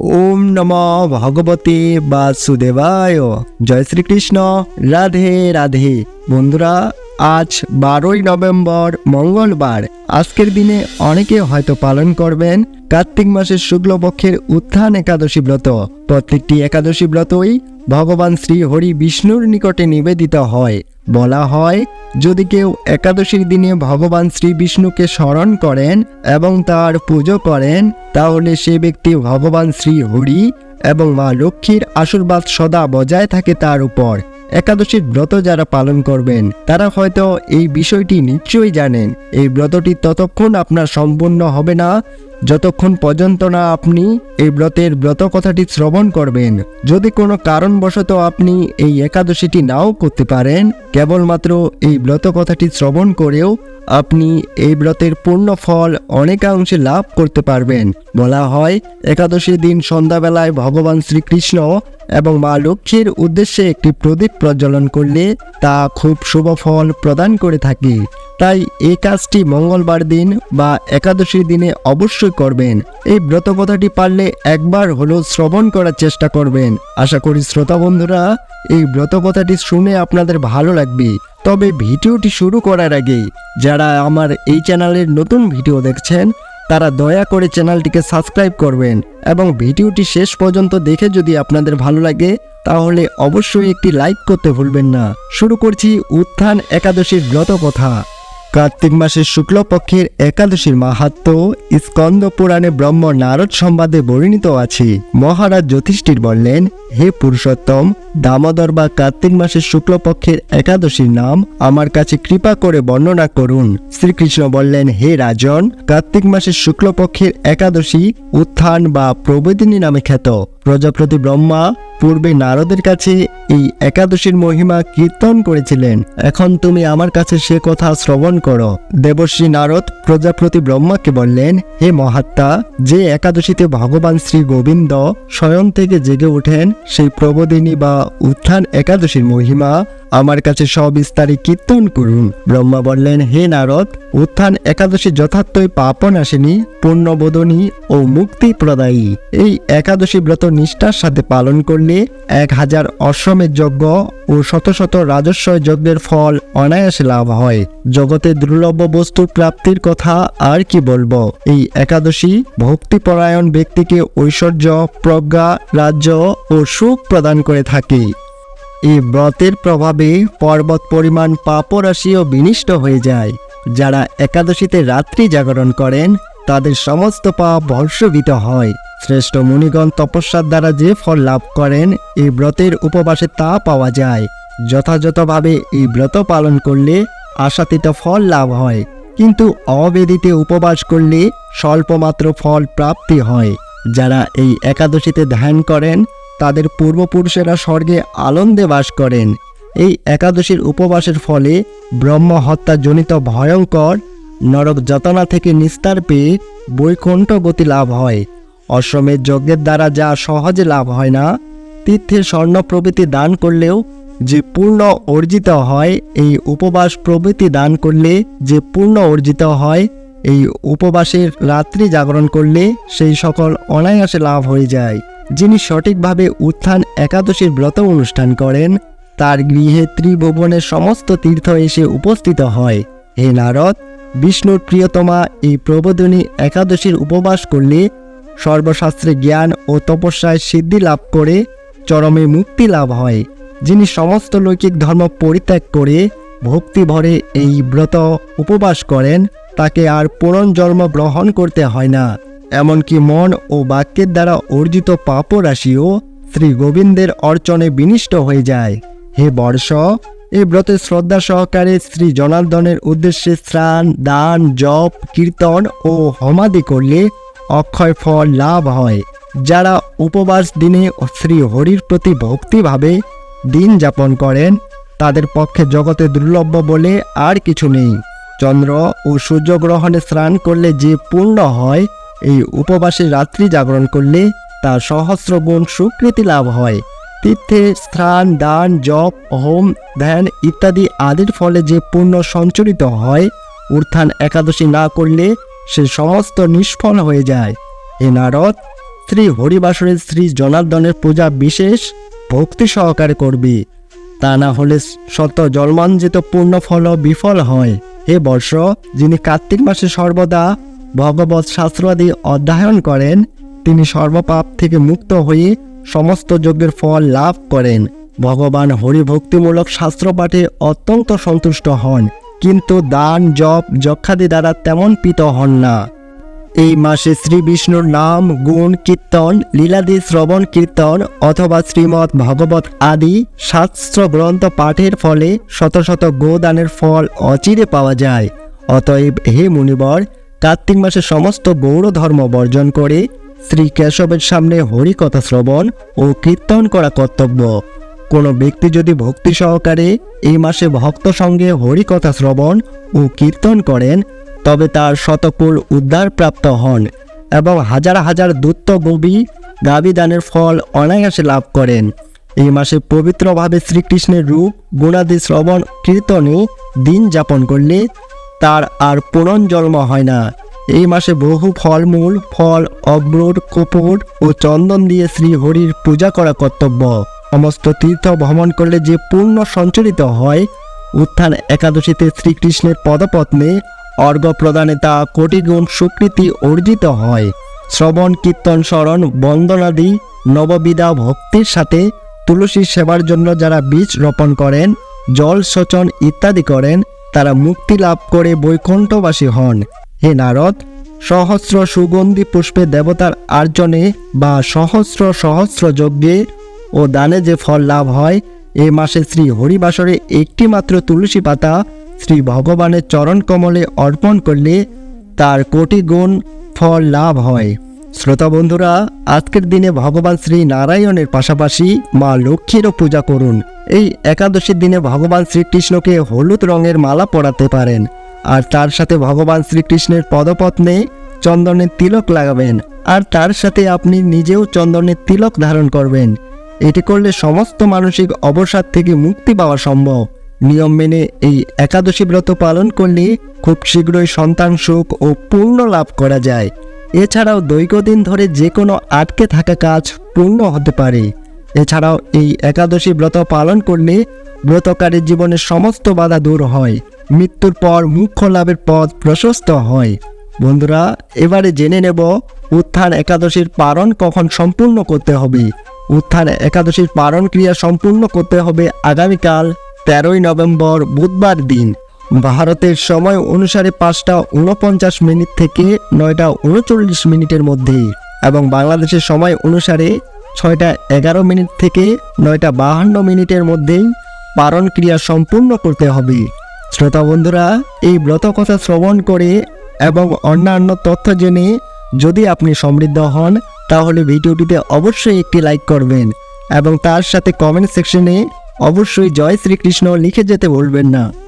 ওম নম ভগবতে বাসুদেবায়। জয় শ্রীকৃষ্ণ। রাধে রাধে। বন্ধুরা, আজ বারোই নভেম্বর, মঙ্গলবার। আজকের দিনে অনেকে হয়তো পালন করবেন কার্তিক মাসের শুক্লপক্ষের উত্থান একাদশী ব্রত। প্রত্যেকটি একাদশী ব্রতই ভগবান শ্রী হরি বিষ্ণুর নিকটে নিবেদিত হয়। বলা হয়, যদি কেউ একাদশীর দিনে ভগবান শ্রী বিষ্ণুকে স্মরণ করেন এবং তার পুজো করেন, তাহলে সে ব্যক্তি ভগবান শ্রী হরি এবং মা লক্ষ্মীর আশীর্বাদ সদা বজায় থাকে তার উপর। একাদশীর ব্রত যারা পালন করবেন, তারা হয়তো এই বিষয়টি নিশ্চয়ই জানেন। এই ব্রতটি ততক্ষণ আপনার সম্পূর্ণ হবে না যতক্ষণ পর্যন্ত না আপনি এই ব্রতের ব্রত কথাটি শ্রবণ করবেন, যদি কোনো কারণবশত আপনি এই একাদশীটি নাও করতে পারেন, কেবলমাত্র এই ব্রত কথাটি শ্রবণ করেও আপনি এই ব্রতের পূর্ণ ফল অনেকাংশে লাভ করতে পারবেন। বলা হয়, একাদশীর দিন সন্ধ্যাবেলায় ভগবান শ্রীকৃষ্ণ এবং মা লক্ষ্মীর উদ্দেশ্যে একটি প্রদীপ প্রজ্বলন করলে তা খুব শুভ ফল প্রদান করে থাকে। তাই এই কাজটি মঙ্গলবার দিন বা একাদশীর দিনে অবশ্যই করবেন। এই ব্রত কথাটি পারলে একবার হলেও শ্রবণ করার চেষ্টা করবেন। আশা করি শ্রোতা বন্ধুরা, এই ব্রত কথাটি শুনে আপনাদের ভালো লাগবে। তবে ভিডিওটি শুরু করার আগে, যারা আমার এই চ্যানেলের নতুন ভিডিও দেখছেন, তারা দয়া করে চ্যানেলটিকে সাবস্ক্রাইব করবেন এবং ভিডিওটি শেষ পর্যন্ত দেখে যদি আপনাদের ভালো লাগে, তাহলে অবশ্যই একটি লাইক করতে ভুলবেন না। শুরু করছি উত্থান একাদশীর ব্রত কথা কার্তিক মাসের শুক্লপক্ষের একাদশীর মাহাত্ম স্কন্দ পুরাণে ব্রহ্ম নারদ সংবাদে বর্ণিত আছে। মহারাজ যুধিষ্ঠির বললেন, হে পুরুষোত্তম, দামোদর বা কার্তিক মাসের শুক্লপক্ষের একাদশীর নাম আমার কাছে কৃপা করে বর্ণনা করুন। শ্রীকৃষ্ণ বললেন, হে রাজন, কার্তিক মাসের শুক্লপক্ষের একাদশী উত্থান বা প্রবোদিনী নামে খ্যাত। প্রজাপতি ব্রহ্মা পূর্বে নারদের কাছে এই একাদশীর মহিমা কীর্তন করেছিলেন। এখন তুমি আমার কাছে সে কথা শ্রবণ করো। দেবশ্রী নারদ প্রজাপতি ব্রহ্মাকে বললেন, হে মহাত্মা, যে একাদশীতে ভগবান শ্রী গোবিন্দ স্বয়ং থেকে জেগে ওঠেন, সেই প্রবোদিনী বা উত্থান একাদশীর মহিমা আমার কাছে সবিস্তারে কীর্তন করুন। ব্রহ্মা বললেন, হে নারদ, উত্থান একাদশী যথার্থই পাপন আসেনি, পুণ্যবোধনী ও মুক্তি প্রদায়ী। এই একাদশী ব্রত নিষ্ঠার সাথে পালন করলে এক হাজার অশ্বমের যজ্ঞ ও শত শত রাজস্ব যজ্ঞের ফল অনায়াসে লাভ হয়। জগতে দুর্লভ বস্তু প্রাপ্তির কথা আর কি বলব? এই একাদশী ভক্তিপরায়ণ ব্যক্তিকে ঐশ্বর্য, প্রজ্ঞা, রাজ্য ও সুখ প্রদান করে থাকে। এই ব্রতের প্রভাবে পর্বত পরিমাণ পাপরাশিও বিনিষ্ট হয়ে যায়। যারা একাদশীতে রাত্রি জাগরণ করেন, তাদের সমস্ত পাপ ভর্ষবিত হয়। শ্রেষ্ঠ মুনিগণ তপস্যার দ্বারা যে ফল লাভ করেন, এই ব্রতের উপবাসে তা পাওয়া যায়। যথাযথভাবে এই ব্রত পালন করলে আশাতীত ফল লাভ হয়, কিন্তু অবেদিতে উপবাস করলে স্বল্পমাত্র ফল প্রাপ্তি হয়। যারা এই একাদশীতে ধ্যান করেন তাদের পূর্বপুরুষেরা স্বর্গে আনন্দে বাস করেন। এই একাদশীর উপবাসের ফলে ব্রহ্ম হত্যাজনিত ভয়ঙ্কর নরক যতনা থেকে নিস্তার পেয়ে বৈকুণ্ঠ গতি লাভ হয়। অশ্বমের যজ্ঞের দ্বারা যা সহজে লাভ হয় না, তীর্থের স্বর্ণ প্রভৃতি দান করলেও যে পূর্ণ অর্জিত হয়, এই উপবাস প্রভৃতি দান করলে যে পূর্ণ অর্জিত হয়, এই উপবাসের রাত্রি জাগরণ করলে সেই সকল অনায়াসে লাভ হয়ে যায়। যিনি সঠিকভাবে উত্থান একাদশীর ব্রত অনুষ্ঠান করেন, তার গৃহে ত্রিভুবনের সমস্ত তীর্থ এসে উপস্থিত হয়। হে নারদ, বিষ্ণুর প্রিয়তমা, এই প্রবোধনী একাদশীর উপবাস করলে সর্বশাস্ত্রে জ্ঞান ও তপস্যায় সিদ্ধি লাভ করে চরমে মুক্তি লাভ হয়। যিনি সমস্ত লৌকিক ধর্ম পরিত্যাগ করে ভক্তি ভরে এই ব্রত উপবাস করেন, তাকে আর পুনর্জন্ম গ্রহণ করতে হয় না। এমনকি মন ও বাক্যের দ্বারা অর্জিত পাপ রাশিও শ্রী গোবিন্দের অর্চনে বিনিষ্ট হয়ে যায়। হে বর্ষ এই ব্রতে শ্রদ্ধা সহকারে শ্রী জনার্দনের উদ্দেশ্যে স্নান, দান, জপ, কীর্তন ও হমাদি করলে অক্ষয় ফল লাভ হয়। যারা উপবাস দিনে শ্রী হরির প্রতি ভক্তিভাবে দিন যাপন করেন, তাদের পক্ষে জগতে দুর্লভ বলে আর কিছু নেই। চন্দ্র ও সূর্যগ্রহণে স্নান করলে যে পূর্ণ হয় এই উপবাসে রাত্রি জাগরণ করলে তার সহস্র গুণ স্বীকৃতি লাভ হয়। তীর্থে স্নান, দান, জপ, হোম, ধ্যান ইত্যাদি আদির ফলে যে পুণ্য সঞ্চরিত হয়, উত্থান একাদশী না করলে সে সমস্ত নিষ্ফল হয়ে যায়। হে নারদ, শ্রী হরিবাসরের শ্রী জনার্দনের পূজা বিশেষ ভক্তি সহকারে করবি। তা না হলে শত জন্মাঞ্জিত পূর্ণ ফল বিফল হয়। হে বর্ষ, যিনি কার্তিক মাসে সর্বদা ভগবত শাস্ত্রাদি অধ্যয়ন করেন। তিনি সর্বপাপ থেকে মুক্ত হয়ে সমস্ত যজ্ঞের ফল লাভ করেন। ভগবান হরিভক্তিমূলক শাস্ত্র পাঠে অত্যন্ত সন্তুষ্ট হন, কিন্তু দান, জপ, যক্ষাদি দ্বারা তেমন পিত হন না। এই মাসে শ্রী বিষ্ণুর নাম, গুণ, কীর্তন, লীলাদি, শ্রবণ, কীর্তন অথবা শ্রীমৎ ভগবত আদি শাস্ত্র গ্রন্থ পাঠের ফলে শত শত গোদানের ফল অচিরে পাওয়া যায়। অতএব হে মুনিবর কার্তিক মাসে সমস্ত গৌর ধর্ম বর্জন করে শ্রী কেশবের সামনে হরিকথা শ্রবণ ও কীর্তন করা কর্তব্য। কোনো ব্যক্তি যদি ভক্তি সহকারে এই মাসে ভক্ত সঙ্গে হরিকথা শ্রবণ ও কীর্তন করেন, তবে তার শতকুল উদ্ধার প্রাপ্ত হন এবং হাজার হাজার দূত্ত গবি গাবি দানের ফল অনায়াসে লাভ করেন। এই মাসে পবিত্রভাবে শ্রীকৃষ্ণের রূপ, গুণাদি শ্রবণ কীর্তনে দিন যাপন করলে তার আর পুনর্জন্ম হয় না। এই মাসে বহু ফলমূল, ফল অব্রুর কপুর ও চন্দন দিয়ে শ্রী হরির পূজা করা কর্তব্য। সমস্ত তীর্থ ভ্রমণ করলে যে পূর্ণ সঞ্চরিত হয়, উত্থান একাদশীতে শ্রীকৃষ্ণের পদপত্নে অর্ঘ প্রদানে তা কোটিগুণ স্বীকৃতি অর্জিত হয়। শ্রবণ, কীর্তন, স্মরণ, বন্দনাদি, নববিদা ভক্তির সাথে তুলসী সেবার জন্য যারা বীজ রোপণ করেন, জল সেচন ইত্যাদি করেন তারা মুক্তি লাভ করে বৈকুণ্ঠবাসী হন। হে নারদ, সহস্র সুগন্ধি পুষ্পে দেবতার আর্জনে বা সহস্র সহস্র যজ্ঞে ও দানে যে ফল লাভ হয়, এ মাসে শ্রী হরিবাসরে একটি মাত্র তুলসী পাতা শ্রী ভগবানের চরণ কমলে অর্পণ করলে তার কোটি গুণ ফল লাভ হয়। শ্রোতা বন্ধুরা, আজকের দিনে ভগবান শ্রী নারায়ণের পাশাপাশি মা লক্ষ্মীরও পূজা করুন। এই একাদশীর দিনে ভগবান শ্রীকৃষ্ণকে হলুদ রঙের মালা পরাতে পারেন আর তার সাথে ভগবান শ্রীকৃষ্ণের পদপত্নে চন্দনের তিলক লাগাবেন আর তার সাথে আপনি নিজেও চন্দনের তিলক ধারণ করবেন। এটি করলে সমস্ত মানসিক অবসাদ থেকে মুক্তি পাওয়া সম্ভব। নিয়ম মেনে এই একাদশী ব্রত পালন করলে খুব শীঘ্রই সন্তান সুখ ও পূর্ণ লাভ করা যায়। এছাড়াও দৈর্ঘ্যদিন ধরে যে কোনো আটকে থাকা কাজ পূর্ণ হতে পারে। এছাড়াও এই একাদশী ব্রত পালন করলে ব্রতকারীর জীবনের সমস্ত বাধা দূর হয়, মৃত্যুর পর মুখ্য লাভের পথ প্রশস্ত হয়। বন্ধুরা, এবারে জেনে নেব উত্থান একাদশীর পালন কখন সম্পূর্ণ করতে হবে। উত্থান একাদশীর পালন ক্রিয়া সম্পূর্ণ করতে হবে আগামীকাল তেরোই নভেম্বর বুধবার দিন। ভারতের সময় অনুসারে পাঁচটা উনপঞ্চাশ মিনিট থেকে নয়টা উনচল্লিশ মিনিটের মধ্যে এবং বাংলাদেশের সময় অনুসারে ছয়টা এগারো মিনিট থেকে নয়টা বাহান্ন মিনিটের মধ্যেই পালন ক্রিয়া সম্পূর্ণ করতে হবে। শ্রোতা বন্ধুরা, এই ব্রত কথা শ্রবণ করে এবং অন্যান্য তথ্য জেনে যদি আপনি সমৃদ্ধ হন, তাহলে ভিডিওটিতে অবশ্যই একটি লাইক করবেন এবং তার সাথে কমেন্ট সেকশনে অবশ্যই জয় শ্রীকৃষ্ণ লিখে যেতে বলবেন না।